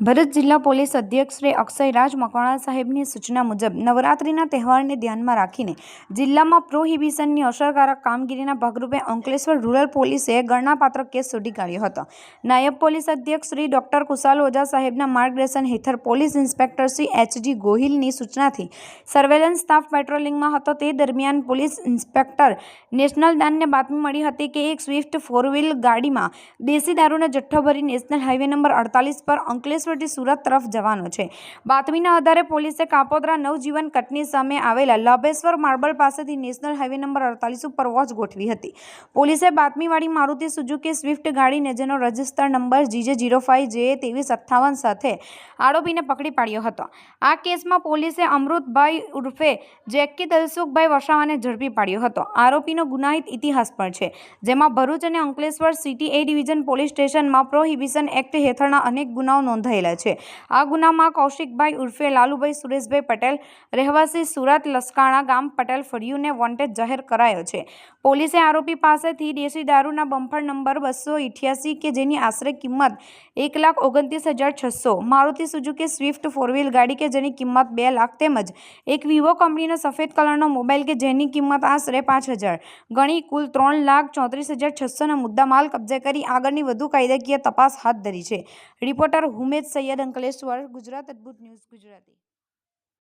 ભરૂચ જિલ્લા પોલીસ અધ્યક્ષ શ્રી અક્ષયરાજ મકવાણા સાહેબની સૂચના મુજબ નવરાત્રિના તહેવારને ધ્યાનમાં રાખીને જિલ્લામાં પ્રોહિબિશનની અસરકારક કામગીરીના ભાગરૂપે અંકલેશ્વર રૂરલ પોલીસે ગણનાપાત્ર કેસ શોધી કાઢ્યો હતો. નાયબ પોલીસ અધ્યક્ષ શ્રી ડોક્ટર કુશાલ ઓઝા સાહેબના માર્ગદર્શન હેઠળ પોલીસ ઇન્સ્પેક્ટર શ્રી એચજી ગોહિલની સૂચનાથી સર્વેલન્સ સ્ટાફ પેટ્રોલિંગમાં હતો. તે દરમિયાન પોલીસ ઇન્સ્પેક્ટર નેશનલ દાનને બાતમી મળી હતી કે એક સ્વિફ્ટ ફોર વ્હીલ ગાડીમાં દેશી દારૂનો જથ્થો ભરી નેશનલ હાઈવે નંબર અડતાલીસ પર અંકલેશ્વરથી સુરત તરફ જવાનો છે. બાતમીના આધારે પોલીસે કાપોદરા નવજીવન કટની સામે આવેલા લાભેશ્વર માર્બલ પાસેથી નેશનલ હાઈવે નંબર અડતાલીસ ઉપર વોચ ગોઠવી હતી. પોલીસે બાતમીવાળી મારુતિ સુઝુકી સ્વિફ્ટ ગાડીને, જેનો register number GJ zero five J ત્રેવીસ અઠ્ઠાવન સાથે આરોપીને પકડી પાડ્યો હતો. આ કેસમાં પોલીસે અમૃતભાઈ ઉર્ફે જેકી દલસુખભાઈ વસાવાને ઝડપી પાડ્યો હતો. આરોપીનો ગુનાહિત ઇતિહાસ પણ છે, જેમાં ભરૂચ અને Ankleshwar city A division police સ્ટેશનમાં પ્રોહિબિશન એક્ટ હેઠળના અનેક ગુનાઓ નોંધાયેલા છે. આ ગુનામાં કૌશિકભાઈ ઉર્ફે લાલુભાઈ સુરેશભાઈ પટેલ, રહેવાસી સુરત લસકાણા ગામ પટેલ ફળિયુને વોન્ટેડ જાહેર કરાયો છે. પોલીસે આરોપી પાસેથી દેશી દારૂના બમ્ફર નંબર બસો ઇઠ્યાસી કે જેની આશરે કિંમત એક લાખ ઓગણત્રીસ હજાર છસો, Maruti Suzuki Swift four wheel ગાડી કે જેની કિંમત બે લાખ તેમજ એક વિવો કંપનીનો સફેદ કલરનો મોબાઈલ કે જેની કિંમત આશરે પાંચ હજાર. ગણી કુલ ત્રણ લાખ ચોત્રીસ હજાર છસોના મુદ્દા માલ કબજે કરી આગળની વધુ કાયદાકીય તપાસ હાથ ધરી છે. Reporter Humed Saiyed Ankleshwar Gujarat Adbhut news Gujarati.